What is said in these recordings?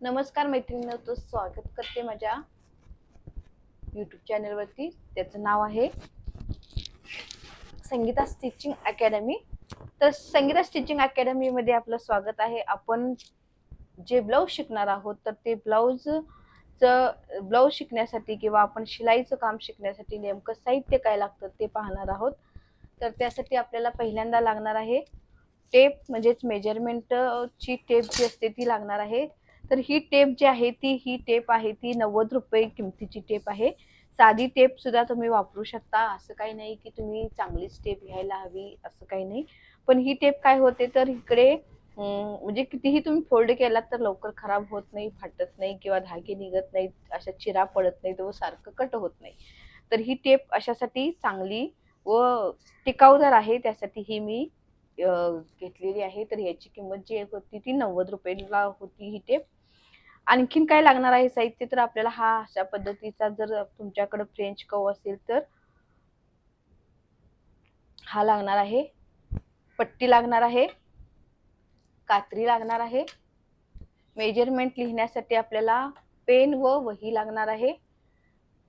नमस्कार मैत्रिणींना तो स्वागत करते माझ्या यूट्यूब चॅनलवरती त्याचं नाव आहे संगीता स्टिचिंग अकॅडमी. तर संगीता स्टिचिंग अकॅडमीमध्ये आपलं स्वागत आहे. आपण जे ब्लाऊज शिकणार आहोत तर ते ब्लाऊजचं ब्लाऊज शिकण्यासाठी किंवा आपण शिलाईचं काम शिकण्यासाठी नेमकं साहित्य काय लागतं ते पाहणार आहोत. तर त्यासाठी आपल्याला पहिल्यांदा लागणार आहे टेप म्हणजेच मेजरमेंटची टेप जी असते ती लागणार आहे. तर ही टेप जी आहे ती ही टेप आहे ती नव्वद रुपये किमतीची टेप आहे. साधी टेप सुद्धा तुम्ही वापरू शकता. असं काही नाही की तुम्ही चांगलीच टेप घ्यायला हवी असं काही नाही. पण ही टेप काय होते तर इकडे म्हणजे कितीही तुम्ही फोल्ड केलात तर लवकर खराब होत नाही फाटत नाही किंवा धागे निघत नाहीत अशा चिरा पडत नाही व सारखं कट होत नाही. तर ही टेप अशासाठी चांगली व टिकाऊदार आहे. त्यासाठी ही मी घेतलेली आहे. तर याची किंमत जी होती ती नव्वद रुपयेला होती ही टेप. आणखीन काय लागणार आहे साहित्य? तर आपल्याला हा अशा पद्धतीचा जर तुमच्याकडे फ्रेंच कव असेल तर हा लागणार आहे. पट्टी लागणार आहे. कात्री लागणार आहे. मेजरमेंट लिहिण्यासाठी आपल्याला पेन व वही लागणार आहे.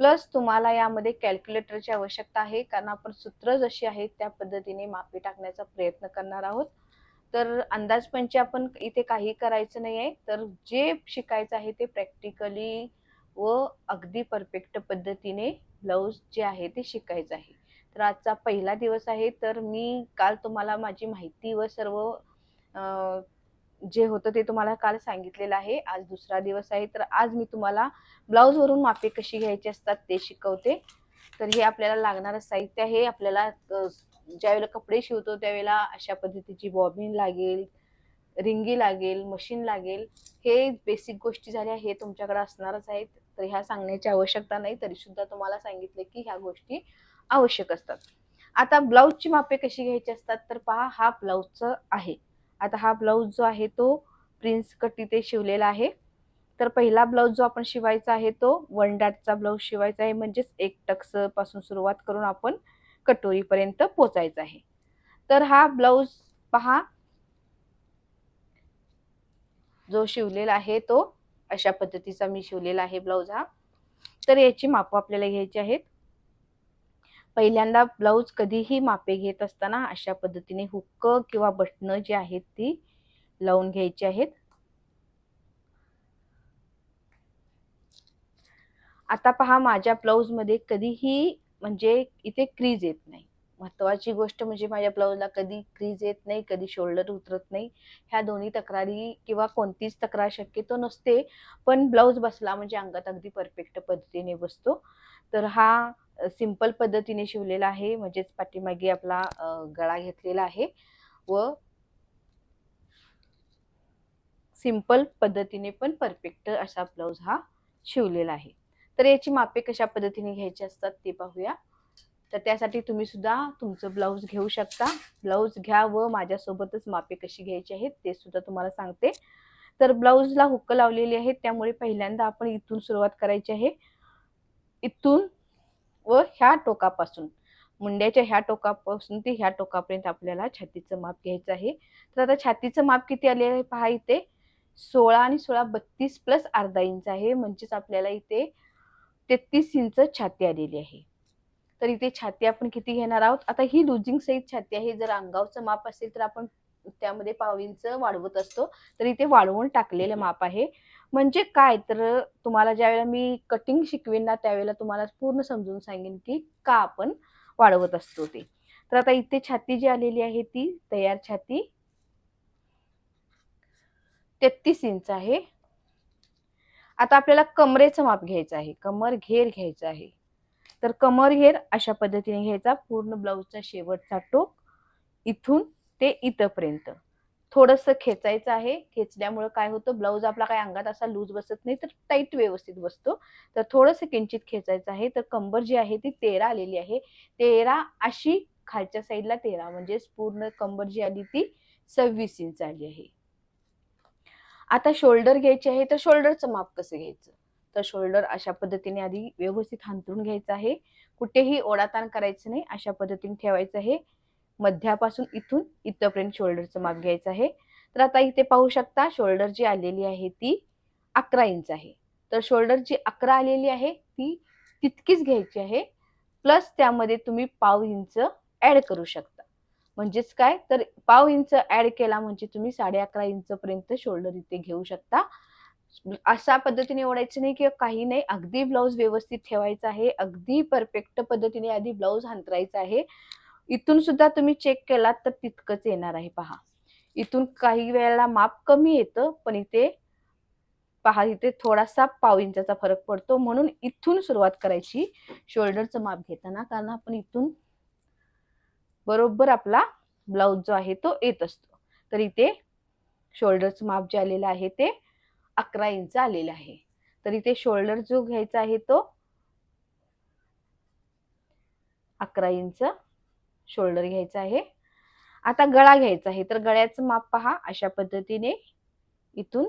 प्लस तुम्हाला यामध्ये कॅल्क्युलेटरची आवश्यकता आहे कारण आपण सूत्र जशी आहेत त्या पद्धतीने मापे टाकण्याचा प्रयत्न करणार आहोत. तर अंदाजपंच आपण इथे काही करायचं नाही आहे. तर जे शिकायचं आहे ते प्रॅक्टिकली व अगदी परफेक्ट पद्धतीने ब्लाऊज जे आहे ते शिकायचं आहे. तर आजचा पहिला दिवस आहे. तर मी काल तुम्हाला माझी माहिती व सर्व जे होतं ते तुम्हाला काल सांगितलेलं आहे. आज दुसरा दिवस आहे. तर आज मी तुम्हाला ब्लाऊजवरून मापे कशी घ्यायची असतात ते शिकवते. तर हे आपल्याला लागणारं साहित्य आहे. आपल्याला ज्यावेळेला कपडे शिवतो त्यावेळेला अशा पद्धतीची बॉबिन लागेल रिंगी लागेल मशीन लागेल हे बेसिक गोष्टी झाल्या हे तुमच्याकडे असणारच आहेत. तर ह्या सांगण्याची आवश्यकता नाही तरी सुद्धा तुम्हाला सांगितले की ह्या गोष्टी आवश्यक असतात. आता ब्लाऊजची मापे कशी घ्यायची असतात? तर पहा हा ब्लाऊजचं आहे. आता हा ब्लाऊज जो आहे तो प्रिन्स कट इथे शिवलेला आहे. तर पहिला ब्लाऊज जो आपण शिवायचा आहे तो वन डॅटचा ब्लाऊज शिवायचा आहे. म्हणजेच एक टक्सपासून सुरुवात करून आपण कटोरीपर्यंत पोचायचं आहे. तर हा ब्लाऊज पहा. जो शिवलेला आहे तो अशा पद्धतीचा मी शिवलेला आहे ब्लाऊज हा. तर याची माप आपल्याला घ्यायची आहेत. पहिल्यांदा ब्लाऊज कधीही मापे घेत असताना अशा पद्धतीने हुक्क किंवा बटणं जी आहेत ती लावून घ्यायची आहेत. आता पहा माझ्या ब्लाऊजमध्ये कधीही म्हणजे इथे क्रीज येत नाही. महत्वाची गोष्ट म्हणजे माझ्या ब्लाऊजला कधी क्रीज येत नाही कधी शोल्डर उतरत नाही. ह्या दोन्ही तक्रारी किंवा कोणतीच तक्रार शक्यतो नसते. पण ब्लाऊज बसला म्हणजे अंगात अगदी परफेक्ट पद्धतीने बसतो. तर हा सिंपल पद्धतीने शिवलेला आहे. म्हणजेच पाठीमागे आपला गळा घेतलेला आहे व सिंपल पद्धतीने पण परफेक्ट असा ब्लाऊज हा शिवलेला आहे. तर याची मापे कशा पद्धतीने घ्यायची असतात ते पाहूया. तर त्यासाठी तुम्ही सुद्धा तुमचं ब्लाऊज घेऊ शकता. ब्लाऊज घ्या व माझ्यासोबतच मापे कशी घ्यायची आहेत ते सुद्धा तुम्हाला सांगते. तर ब्लाऊजला हुक्क लावलेली आहे त्यामुळे पहिल्यांदा आपण इथून सुरुवात करायची आहे. इथून व ह्या टोकापासून. मुंड्याच्या ह्या टोकापासून ते ह्या टोकापर्यंत आपल्याला छातीचं माप घ्यायचं आहे. तर आता छातीचं माप किती आले आहे पहा इथे. सोळा आणि सोळा बत्तीस प्लस अर्धा इंच आहे. म्हणजेच आपल्याला इथे तेहतीस इंच छाती आलेली आहे. तर इथे छाती आपण किती घेणार आहोत? आता ही लुजिंग सहित छाती आहे. जर अंगावचं माप असेल तर आपण त्यामध्ये पाव इंच वाढवत असतो. तर इथे वाढवून टाकलेलं माप आहे. म्हणजे काय? तर तुम्हाला ज्यावेळेला मी कटिंग शिकवेन ना त्यावेळेला तुम्हाला पूर्ण समजून सांगेन की का आपण वाढवत असतो ते. तर आता इथे छाती जी आलेली आहे ती तयार छाती. तेहतीस इंच आहे. आता आपल्याला कमरेचं माप घ्यायचं आहे. कमर घेर घ्यायचं आहे. तर कमर घेर अशा पद्धतीने घ्यायचा. पूर्ण ब्लाऊजचा शेवटचा टोक इथून ते इथंपर्यंत. थोडंसं खेचायचं आहे. खेचल्यामुळे काय होतं? ब्लाऊज आपला काय अंगात असा लूज बसत नाही तर टाईट व्यवस्थित बसतो. तर थोडंसं किंचित खेचायचं आहे. तर कंबर जी आहे ती तेरा आलेली आहे. तेरा अशी खालच्या साईडला तेरा. म्हणजेच पूर्ण कंबर जी आली ती सव्वीस इंच आली आहे. आता शोल्डर घ्यायचे आहे तर शोल्डरचं माप कसं घ्यायचं? तर शोल्डर अशा पद्धतीने आधी व्यवस्थित हांतरून घ्यायचं आहे. कुठेही ओढाताण करायचं नाही अशा पद्धतीने ठेवायचं आहे. मध्यापासून इथून इथपर्यंत शोल्डरचं माप घ्यायचं आहे. तर आता इथे पाहू शकता शोल्डर जी आलेली आहे ती अकरा इंच आहे. तर शोल्डर जी अकरा आलेली आहे ती तितकीच घ्यायची आहे. प्लस त्यामध्ये तुम्ही पाव इंच ऍड करू शकता. म्हणजेच काय? तर पाव इंच ऍड केला म्हणजे तुम्ही साडे अकरा इंच पर्यंत शोल्डर इथे घेऊ शकता. अशा पद्धतीने ओढायचं नाही किंवा काही नाही. अगदी ब्लाऊज व्यवस्थित ठेवायचा आहे. अगदी परफेक्ट पद्धतीने आधी ब्लाऊज हांतरायचा आहे. इथून सुद्धा तुम्ही चेक केलात तर तितकंच येणार आहे पहा. इथून काही वेळेला माप कमी येतं पण इथे पहा इथे थोडासा पाव इंचाचा फरक पडतो. म्हणून इथून सुरुवात करायची. शोल्डरचं माप घेताना कारण आपण इथून बरोबर आपला ब्लाऊज जो आहे तो येत असतो. तर इथे शोल्डरचं माप जे आलेलं आहे ते अकरा इंच आलेलं आहे. तर इथे शोल्डर जो घ्यायचा आहे तो अकरा इंच शोल्डर घ्यायचा आहे. आता गळा घ्यायचा आहे. तर गळ्याचं माप पहा. अशा पद्धतीने इथून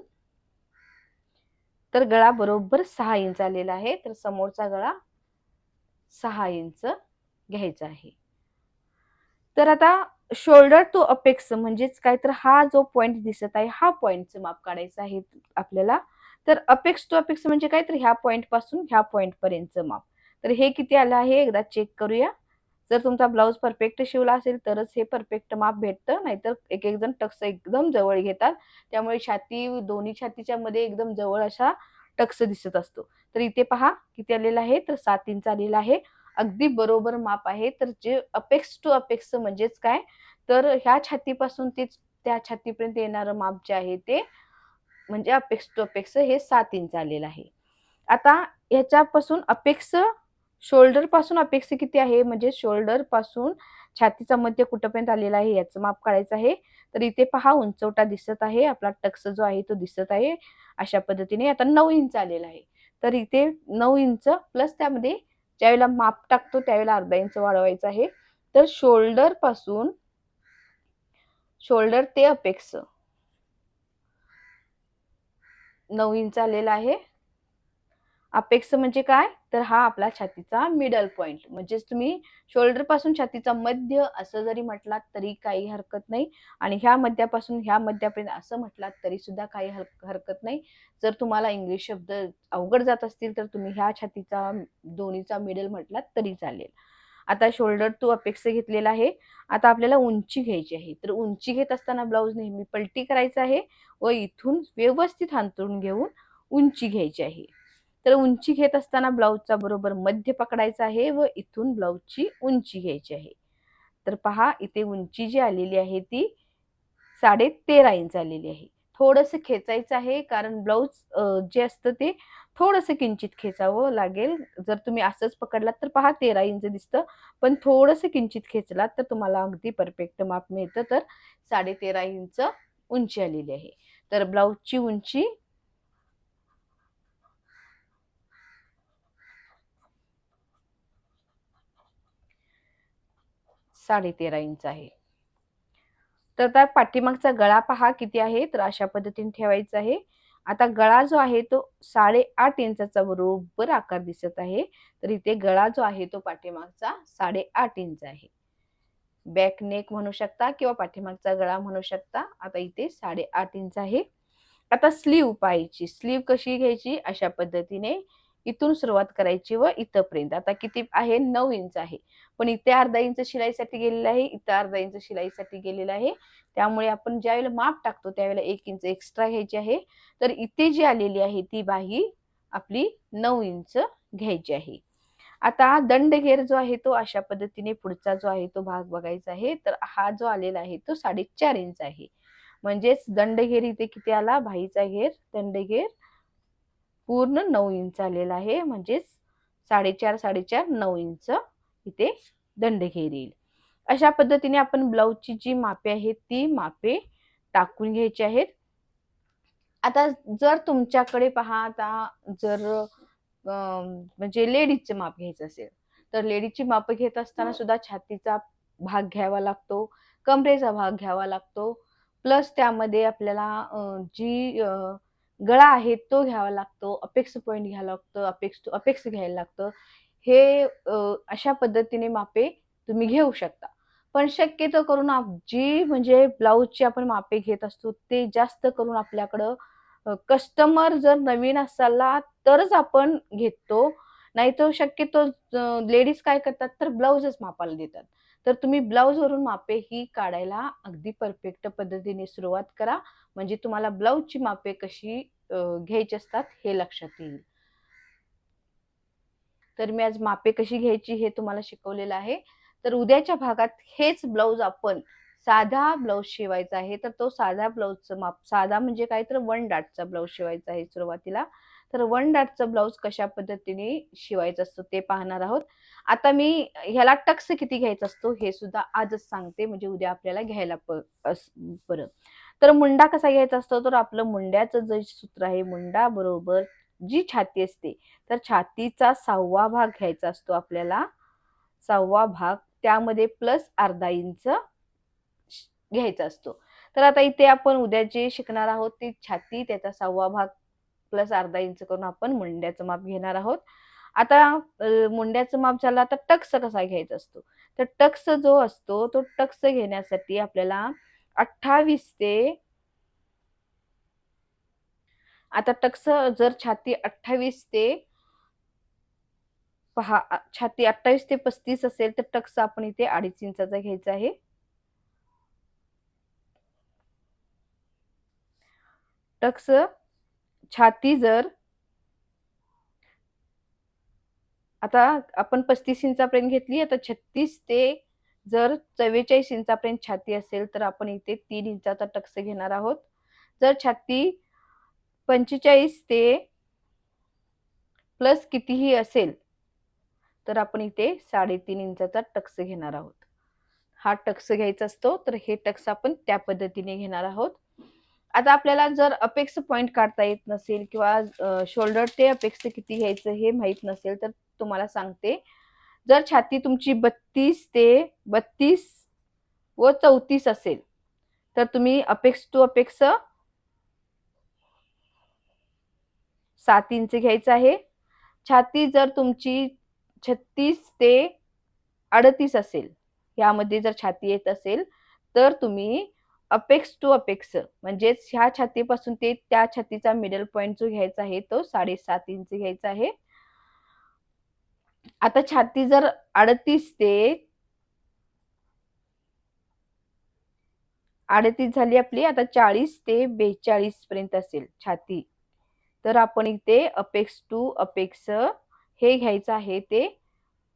तर गळा बरोबर सहा इंच आलेला आहे. तर समोरचा गळा सहा इंच घ्यायचा आहे. तर आता शोल्डर टू अपेक्स म्हणजेच काय तर हा जो पॉइंट दिसत आहे हा पॉईंटचं माप काढायचं आहे आपल्याला. तर अपेक्स टू अपेक्स म्हणजे काय तर ह्या पॉइंटपासून ह्या पॉइंट पर्यंतचं माप. तर हे किती आलं आहे? एकदा चेक करूया. जर तुमचा ब्लाऊज परफेक्ट शिवला असेल तरच हे परफेक्ट माप भेटतं नाहीतर एक एक जण टक्स एकदम जवळ घेतात. त्यामुळे छाती दोन्ही छातीच्या मध्ये एकदम जवळ अशा टक्स दिसत असतो. तर इथे पहा किती आलेला आहे? तर सात इंच आलेला आहे. अगदी बरोबर माप आहे. तर जे अपेक्स टू अपेक्स म्हणजेच काय? तर ह्या छातीपासून ते त्या छातीपर्यंत येणारं माप जे आहे ते म्हणजे अपेक्स टू अपेक्स हे सात इंच आलेलं आहे. आता ह्याच्यापासून अपेक्स शोल्डरपासून अपेक्स किती आहे? म्हणजे शोल्डरपासून छातीचा मध्य कुठपर्यंत आलेला आहे याचं माप काढायचं आहे. तर इथे पहा उंचवटा दिसत आहे. आपला टक्स जो आहे तो दिसत आहे. अशा पद्धतीने आता नऊ इंच आलेला आहे. तर इथे नऊ इंच प्लस त्यामध्ये ज्यावेळेला माप टाकतो त्यावेळेला अर्धा इंच वाढवायचं आहे. तर शोल्डरपासून शोल्डर ते अपेक्स नऊ इंच आलेला आहे. अपेक्स म्हणजे काय? तर हा आपला छातीचा मिडल पॉइंट म्हणजेच तुम्ही शोल्डरपासून छातीचा मध्य असं जरी म्हटलात तरी काही हरकत नाही. आणि ह्या मध्यापासून ह्या मध्यापर्यंत असं म्हटलात तरी सुद्धा काही हरकत नाही. जर तुम्हाला इंग्लिश शब्द अवघड जात असतील तर तुम्ही ह्या छातीचा दोन्हीचा मिडल म्हटलात तरी चालेल. आता शोल्डर तू अपेक्स घेतलेला आहे. आता आपल्याला उंची घ्यायची आहे. तर उंची घेत असताना ब्लाऊज नेहमी पलटी करायचा आहे व इथून व्यवस्थित हांतरून घेऊन उंची घ्यायची आहे. तर उंची घेत असताना ब्लाऊजचा बरोबर मध्य पकडायचा आहे व इथून ब्लाऊजची उंची घ्यायची आहे. तर पहा इथे उंची जी आलेली आहे ती साडे तेरा इंच आलेली आहे. थोडस खेचायचं आहे कारण ब्लाऊज जे असतं ते थोडस किंचित खेचावं लागेल. जर तुम्ही असंच पकडलात तर पहा तेरा इंच दिसतं. पण थोडस किंचित खेचलात तर तुम्हाला अगदी परफेक्ट माप मिळतं. तर साडे तेरा इंच उंची आलेली आहे. तर ब्लाऊजची उंची साडेतेरा इंच आहे. तर आता पाठीमागचा गळा पहा किती आहे? तर अशा पद्धतीने ठेवायचा आहे. आता गळा जो आहे तो साडे आठ इंचाचा बरोबर आकार दिसत आहे. तर इथे गळा जो आहे तो पाठीमागचा साडे आठ इंच आहे. बॅक नेक म्हणू शकता किंवा पाठीमागचा गळा म्हणू शकता. आता इथे साडे आठ इंच आहे. आता स्लीव पाहायची. स्लीव कशी घ्यायची? अशा पद्धतीने इथून सुरुवात करायची व इथंपर्यंत. आता किती आहे? नऊ इंच आहे. पण इथे अर्धा इंच शिलाईसाठी गेलेलं आहे इथं अर्धा इंच शिलाईसाठी गेलेलं आहे. त्यामुळे आपण ज्यावेळेला माप टाकतो त्यावेळेला एक इंच एक्स्ट्रा घ्यायची आहे. तर इथे जी आलेली आहे ती बाही आपली नऊ इंच घ्यायची आहे. आता दंडघेर जो आहे तो अशा पद्धतीने पुढचा जो आहे तो भाग बघायचा आहे. तर हा जो आलेला आहे तो साडेचार इंच आहे. म्हणजेच दंडघेर इथे किती आला? भाईचा घेर दंडघेर पूर्ण नऊ इंच आलेला आहे. म्हणजेच साडेचार साडेचार नऊ इंच इथे दंडघेर येईल अशा पद्धतीने आपण ब्लाऊजची जी मापे आहेत ती मापे टाकून घ्यायची आहेत. आता जर तुमच्याकडे पहा आता जर म्हणजे लेडीजचे माप घ्यायचं असेल तर लेडीजची माप घेत असताना सुद्धा छातीचा भाग घ्यावा लागतो कमरेचा भाग घ्यावा लागतो. प्लस त्यामध्ये आपल्याला जी गळा आहे तो घ्यावा लागतो अपेक्स पॉईंट घ्यावा लागतो अपेक्स टू अपेक्स घ्यायला लागतं. हे अशा पद्धतीने मापे तुम्ही घेऊ शकता. पण शक्यतो करून जी म्हणजे ब्लाऊजची आपण मापे घेत असतो ते जास्त करून आपल्याकडं कस्टमर जर नवीन असाला तरच आपण घेतो. नाही तर शक्यतो लेडीज काय करतात तर ब्लाऊजच मापाला देतात. तर तुम्ही ब्लाऊजवरून मापे ही काढायला अगदी परफेक्ट पद्धतीने सुरुवात करा. म्हणजे तुम्हाला ब्लाऊजची मापे कशी घ्यायची असतात हे लक्षात येईल. तर मी आज मापे कशी घ्यायची हे तुम्हाला शिकवलेलं आहे. तर उद्याच्या भागात हेच ब्लाऊज आपण साधा ब्लाऊज शिवायचा आहे. तर तो साधा ब्लाऊजचं माप साधा म्हणजे काय? तर वन डाटचा ब्लाऊज शिवायचा आहे सुरुवातीला. तर वन डाटचं ब्लाऊज कशा पद्धतीने शिवायचं असतो ते पाहणार आहोत. आता मी ह्याला टक्स किती घ्यायचा असतो हे सुद्धा आजच सांगते. म्हणजे उद्या आपल्याला घ्यायला परत तर मुंडा कसा घ्यायचा असतो? तर आपलं मुंड्याचं जे सूत्र आहे मुंडा बरोबर जी छाती असते तर छातीचा सहावा भाग घ्यायचा असतो आपल्याला. सहावा भाग त्यामध्ये प्लस अर्धा इंच घ्यायचा असतो. तर आता इथे आपण उद्या जे शिकणार आहोत ती छाती त्याचा सहावा भाग प्लस अर्धा इंच करून आपण मुंड्याचं माप घेणार आहोत. आता मुंड्याचं माप झालं आता टक्स कसा घ्यायचा असतो? तर टक्स जो असतो तो टक्स घेण्यासाठी आपल्याला अठ्ठावीस ते आता टक्स जर छाती अठ्ठावीस ते पहा छाती अठ्ठावीस ते पस्तीस असेल तर टक्स आपण इथे अडीच इंचाचा घ्यायचा आहे. टक्स छाती जर आता आपण पस्तीस इंचापर्यंत घेतली आता छत्तीस ते जर चव्वेचाळीस इंचापर्यंत छाती असेल तर आपण इथे तीन इंचाचा टक्स घेणार आहोत. जर छाती पंचेचाळीस ते प्लस कितीही असेल तर आपण इथे साडेतीन इंचाचा टक्स घेणार आहोत. हा टक्स घ्यायचा असतो तर हे टक्स आपण त्या पद्धतीने घेणार आहोत. आता आपल्याला जर अपेक्स पॉइंट काढता येत नसेल किंवा शोल्डर ते अपेक्स किती घ्यायचं हे माहीत नसेल तर तुम्हाला सांगते. जर छाती तुमची बत्तीस ते बत्तीस व चौतीस असेल तर तुम्ही अपेक्स टू अपेक्स सात इंच घ्यायचं आहे. छाती जर तुमची छत्तीस ते अडतीस असेल यामध्ये जर छाती येत असेल तर तुम्ही अपेक्स टू अपेक्स म्हणजेच ह्या छातीपासून ते त्या छातीचा मिडल पॉइंट जो घ्यायचा आहे तो साडेसात इंच घ्यायचा आहे. आता छाती जर अडतीस ते अडतीस झाली आपली आता चाळीस ते बेचाळीस पर्यंत असेल छाती. तर आपण इथे अपेक्स टू अपेक्स हे घ्यायचं आहे ते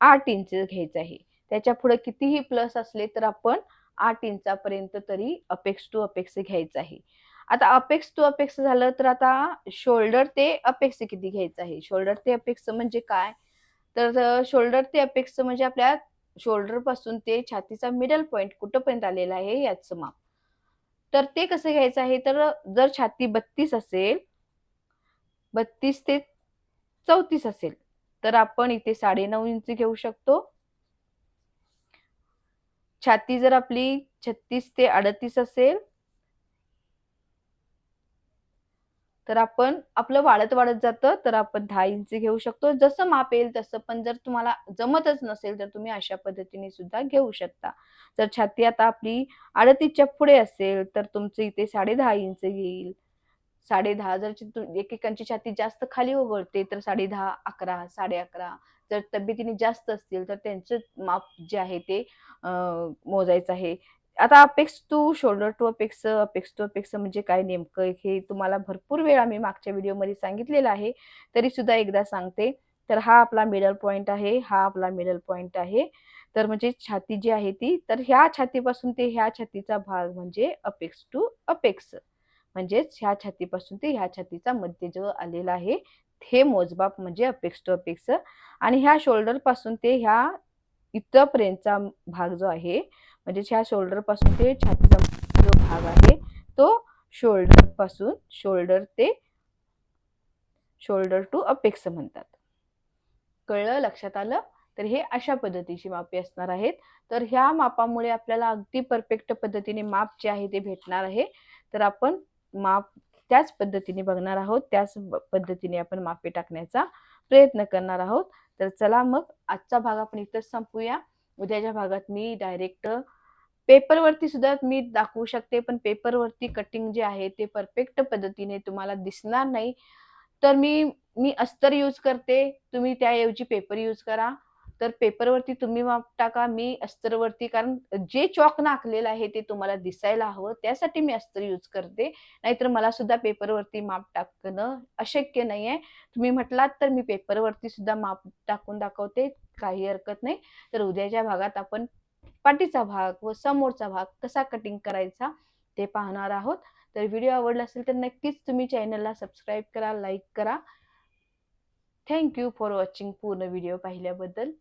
आठ इंच घ्यायचं आहे. त्याच्या पुढे कितीही प्लस असले तर आपण आठ इंचापर्यंत तरी अपेक्स टू अपेक्स घ्यायचं आहे. आता अपेक्स टू अपेक्स झालं तर आता शोल्डर ते अपेक्स किती घ्यायचं आहे? शोल्डर ते अपेक्स म्हणजे काय? तर शोल्डर ते अपेक्स म्हणजे आपल्या शोल्डरपासून ते छातीचा मिडल पॉइंट कुठंपर्यंत आलेला आहे याचं माप. तर ते कसं घ्यायचं आहे? तर जर छाती बत्तीस असेल बत्तीस ते चौतीस असेल तर आपण इथे साडेनऊ इंच घेऊ शकतो. छाती जर आपली छत्तीस ते अडतीस असेल तर आपण आपलं वाढत वाढत जातं तर आपण दहा इंच घेऊ शकतो. जसं माप येईल तसं पण जर तुम्हाला जमतच नसेल तर तुम्ही अशा पद्धतीने सुद्धा घेऊ शकता. जर छाती आता आपली अडतीसच्या पुढे असेल तर तुमचं इथे साडे दहा इंच येईल. साडे दहा जर एकेकांची छाती जास्त खाली उघडते तर साडे दहा अकरा साडे अकरा जर तब्येतीने जास्त असतील तर त्यांचं माप जे आहे ते मोजायचं आहे. आता apex to shoulder to apex apex to apex म्हणजे काय नेमकं? हे तुम्हाला भरपूर वेळा मी मागच्या व्हिडिओमध्ये सांगितलेलं आहे. तरी सुद्धा एकदा सांगते. तर हा आपला मिडल पॉइंट आहे. हा आपला मिडल पॉइंट आहे. तर म्हणजे छाती जी आहे ती तर ह्या छातीपासून ते ह्या छातीचा भाग म्हणजे अपेक्स टू अपेक्स म्हणजेच ह्या छातीपासून ते ह्या छातीचा मध्य जो आलेला आहे हे मोजबाप म्हणजे अपेक्स टू अपेक्स आणि ह्या शोल्डरपासून ते ह्या इथपर्यंतचा भाग जो आहे म्हणजे ह्या शोल्डरपासून ते छातीचा जो भाग आहे तो शोल्डरपासून शोल्डर ते शोल्डर टू अपेक्स म्हणतात. कळलं? लक्षात आलं? तर हे अशा पद्धतीची मापे असणार आहेत. तर ह्या मापामुळे आपल्याला अगदी परफेक्ट पद्धतीने माप जे आहे ते भेटणार आहे. तर आपण माप त्याच पद्धतीने बघणार आहोत. त्याच पद्धतीने आपण मापे टाकण्याचा प्रयत्न करणार आहोत. तर चला मग आजचा भाग आपण इथंच संपूया. उद्याच्या भागात मी डायरेक्ट पेपरवरती सुद्धा मी दाखवू शकते पण पेपरवरती कटिंग जे आहे ते परफेक्ट पद्धतीने तुम्हाला दिसणार नाही. तर मी मी अस्तर यूज करते तुम्ही त्याऐवजी पेपर यूज करा. तर पेपरवरती तुम्ही माप टाका मी अस्तरवरती कारण जे चॉक नाकलेलं आहे ते तुम्हाला दिसायला हवं त्यासाठी मी अस्तर यूज करते. नाहीतर मला सुद्धा पेपरवरती माप टाकणं अशक्य नाही आहे तुम्ही म्हटलात तर मी पेपरवरती सुद्धा माप टाकून दाखवते काही हरकत नाही. तर उद्याच्या भागात आपण पाठीचा भाग व समोरचा भाग कसा कटिंग करायचा ते पाहणार आहोत. तर व्हिडिओ आवडला असेल तर नक्कीच तुम्ही चॅनलला सबस्क्राईब करा लाईक करा. थँक्यू फॉर वॉचिंग पूर्ण व्हिडिओ पाहिल्याबद्दल.